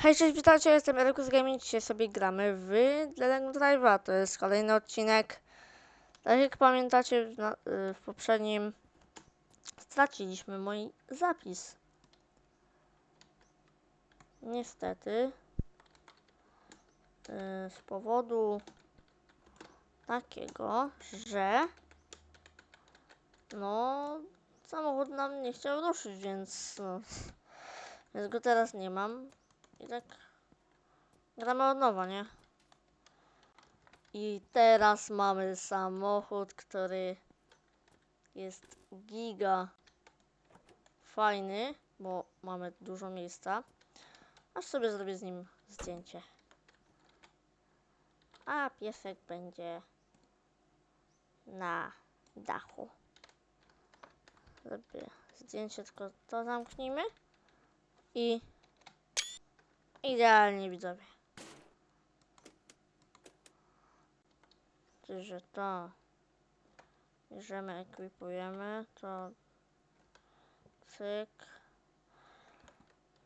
Hej, cześć, witajcie, jestem Erykus Gaming. Dzisiaj sobie gramy w Legend Drive'a. To jest kolejny odcinek. Tak jak pamiętacie, w, na, y, w poprzednim straciliśmy mój zapis. Niestety. y, Z powodu takiego, że no samochód nam nie chciał ruszyć, więc no, więc go teraz nie mam. I tak gramy od nowa, nie? I teraz mamy samochód, który jest giga fajny, bo mamy dużo miejsca. Aż sobie zrobię z nim zdjęcie. A piesek będzie na dachu. Zrobię zdjęcie, tylko to zamknijmy. I Idealnie widzowie. Czyli, że to bierzemy, ekwipujemy, to cyk.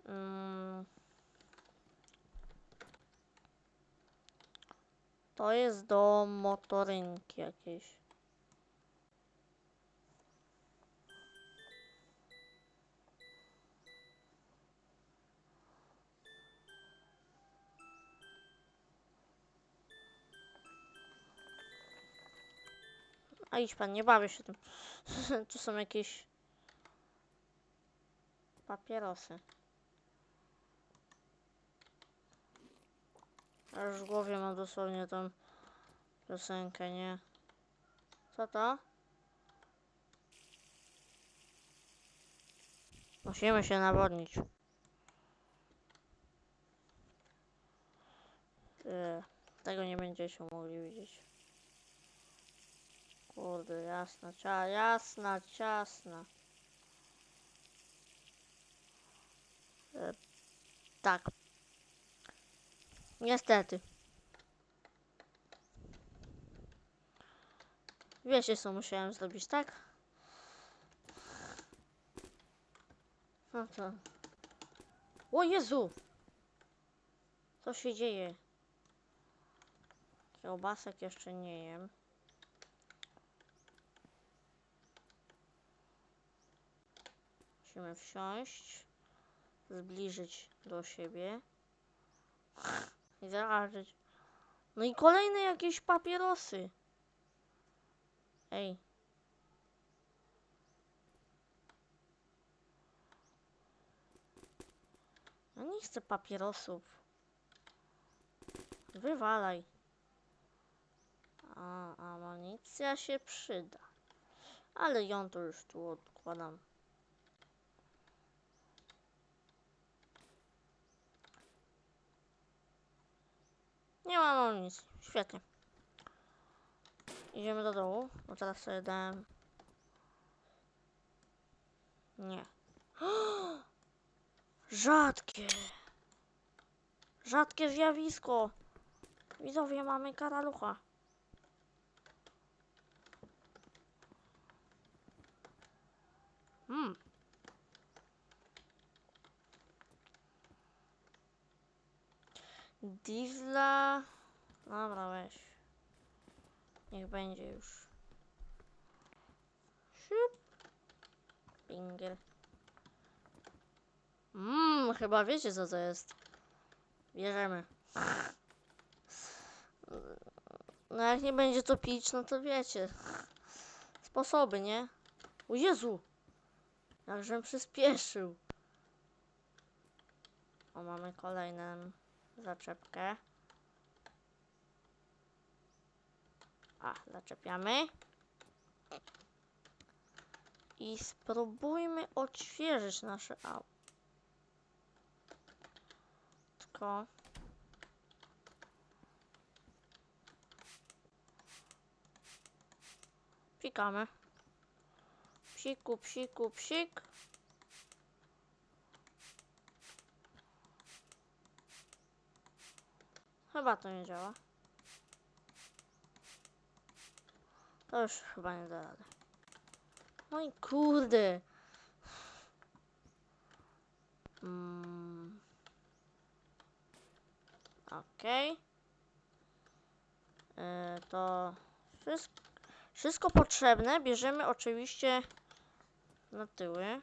Mm. To jest do motorynki jakiejś. Idź pan, nie bawię się tym. tu są jakieś papierosy. A już w głowie mam dosłownie tą piosenkę, nie? Co to? Musimy się nawodnić. Yy, tego nie będziecie mogli widzieć. Kurde, jasna, cia, jasna, ciasna. E, tak. Niestety. Wiecie co musiałem zrobić, tak? No to... O Jezu! Co się dzieje? Kiełbasek jeszcze nie jem. Musimy wsiąść, zbliżyć do siebie i zobaczyć. No i kolejne jakieś papierosy. Ej. Ja nie chcę papierosów. Wywalaj. A, amunicja się przyda. Ale ją to już tu odkładam. Nie mam amunicji. Świetnie. Idziemy do dołu, bo teraz sobie dałem... Nie. Rzadkie. Rzadkie zjawisko. Widzowie, mamy karalucha. Hmm. Diesla. Dobra, weź. Niech będzie już. Siup. Finger. Mmm, chyba wiecie co to jest. Bierzemy. No jak nie będzie to pić, no to wiecie. Sposoby, nie? O Jezu! Jakżem przyspieszył. O, mamy kolejną zaczepkę. A, zaczepiamy. I spróbujmy odświeżyć nasze auto. Tylko... Psikamy. Psiku, psiku, psik. Chyba to nie działa. To już chyba nie da rady. No i kurde. Mm. Okej. E, To wszystko, wszystko potrzebne bierzemy oczywiście na tyły.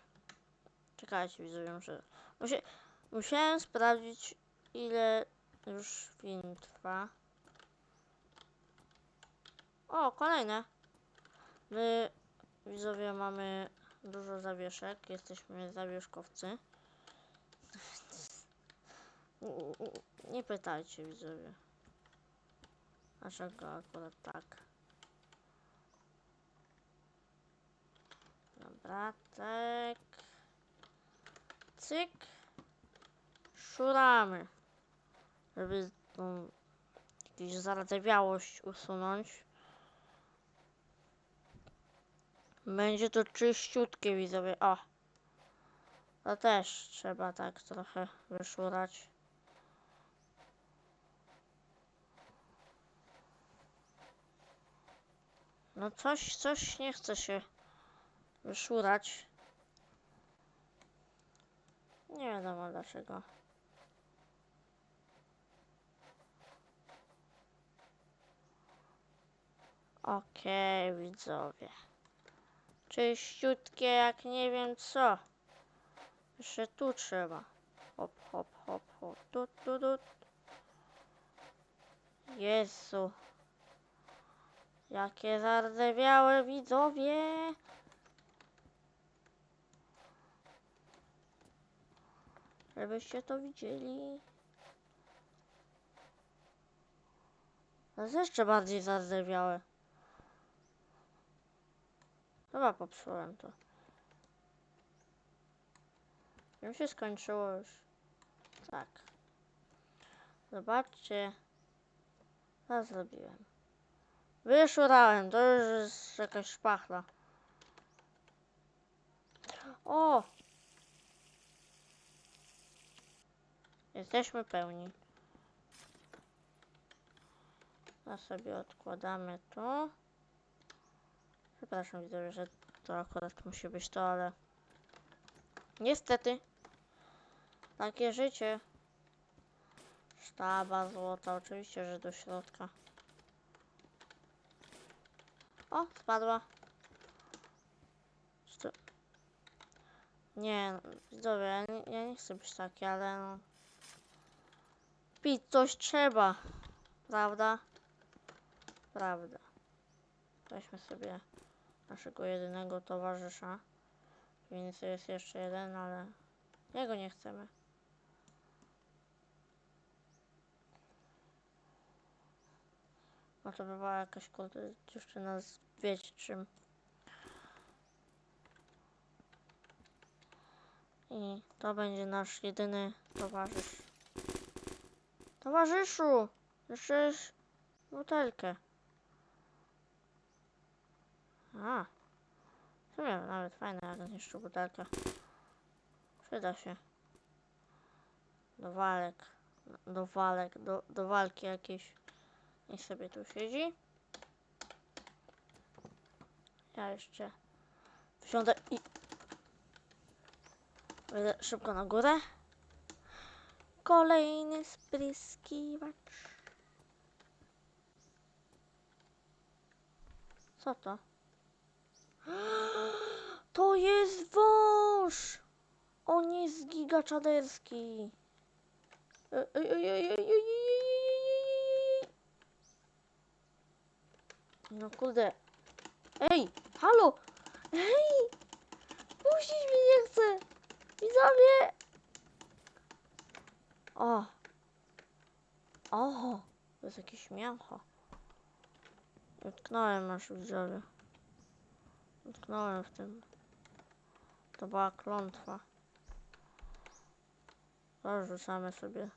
Czekajcie, widzowie, muszę... Musie, musiałem sprawdzić, ile już film trwa. O, kolejne. My, widzowie, mamy dużo zawieszek. Jesteśmy zawieszkowcy. Nie pytajcie, widzowie. Dlaczego akurat tak? Dobra, tak. Cyk. Szuramy. Żeby tą jakąś zardzewiałość usunąć. Będzie to czyściutkie, widzowie. O! To też trzeba tak trochę wyszurać. No coś, coś nie chce się wyszurać. Nie wiadomo dlaczego. Okej, widzowie. Czyściutkie jak nie wiem co. Jeszcze tu trzeba. Hop, hop, hop, hop. Tu, tu, tu. Jezu. Jakie zardzewiałe widzowie. Żebyście to widzieli. To jest jeszcze bardziej zardzewiałe. Chyba popsułem to. Już się skończyło już. Tak. Zobaczcie. Co zrobiłem. Wyszurałem. To już jest jakaś szpachla. O! Jesteśmy pełni. A sobie odkładamy to. Przepraszam, widzowie, że to akurat musi być to, ale niestety takie życie. Sztaba złota, oczywiście, że do środka. O, spadła. Sto- Nie, widzowie, ja nie, ja nie chcę być taki, ale no. Pić coś trzeba. Prawda? Prawda. Weźmy sobie naszego jedynego towarzysza. Więc jest jeszcze jeden, ale jego nie chcemy. No to by była jakaś kurde dziewczyna z wiecie czym. I to będzie nasz jedyny towarzysz. Towarzyszu! Jeszcze butelkę. A. W nawet fajne, jak zniszczył butelkę. Przyda się. Do walek. Do walek, do, do walki jakiejś. Niech sobie tu siedzi. Ja jeszcze wsiądę i wejdę szybko na górę. Kolejny spryskiwacz. Co to? To jest wąż! On jest gigaczaderski. No kurde. Ej, halo! Ej! Puścić mi nie chce! Widzowie! O! Oho! To jest jakieś mięcho. Utknąłem aż widzowie. Utknąłem w tym. To była klątwa. To rzucamy sobie.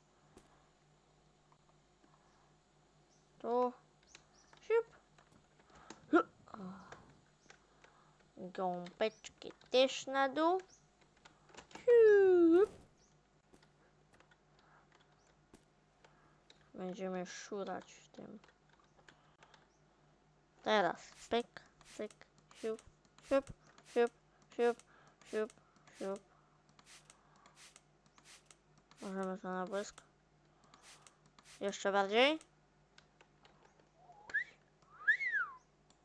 Tu. O. Gąbeczki też na dół. Siup. Będziemy szurać w tym. Teraz. Pyk, pyk, siup, siup, siup, siup, siup, siup. Możemy to na błysk. Jeszcze bardziej.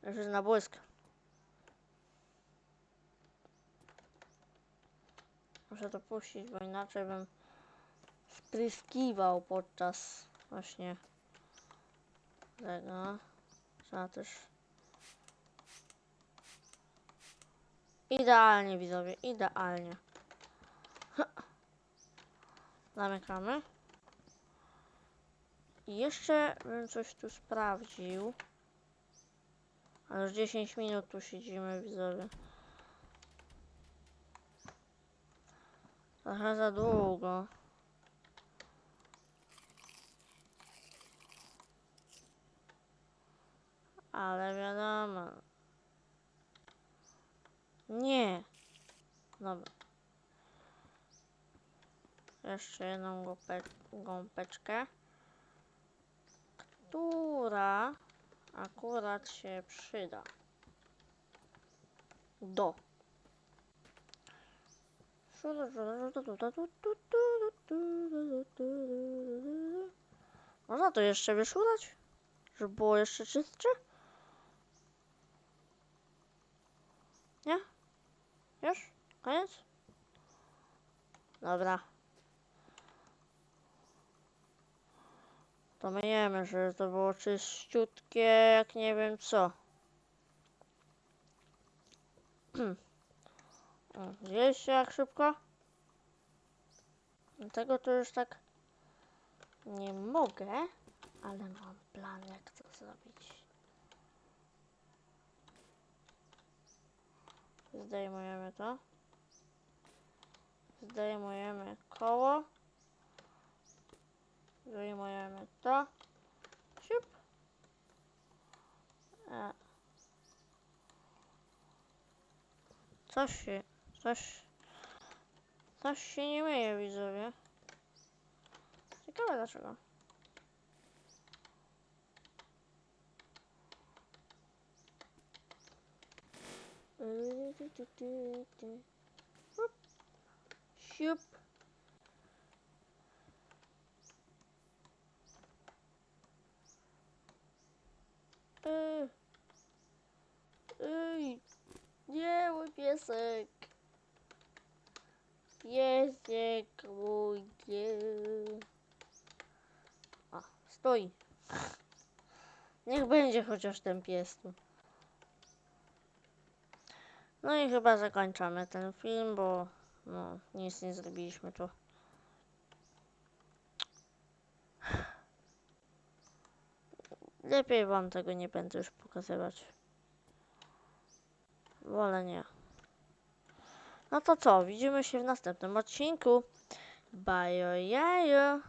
Już jest na błysk. Muszę to puścić, bo inaczej bym spryskiwał podczas właśnie tego. Trzeba też Idealnie widzowie, idealnie. Zamykamy. I jeszcze bym coś tu sprawdził. Ale już 10 minut tu siedzimy widzowie. Trochę za długo. Ale wiadomo. Nie. Dobra. Jeszcze jedną gąpe gąbeczkę. Która akurat się przyda. Do. Można to jeszcze wyszurać? Żeby było jeszcze czystsze? Nie? Już? Koniec? Dobra. To myjemy, żeby to było czyściutkie, jak nie wiem co. Gdzieś jak szybko? Tego to już tak nie mogę, ale mam plan jak to zrobić. Zdejmujemy to. Zdejmujemy koło. Wyjmujemy to. Siup. E. Coś się, coś, coś się nie myje, widzowie. Ciekawe dlaczego. Siup. Ej. Nie, mój piesek. Piesek mój, nie. O, stoi. Niech będzie chociaż ten pies tu. No i chyba zakończamy ten film, bo no, nic nie zrobiliśmy tu. Lepiej wam tego nie będę już pokazywać. Wolę nie. No to co, widzimy się w następnym odcinku. Bajo jajo.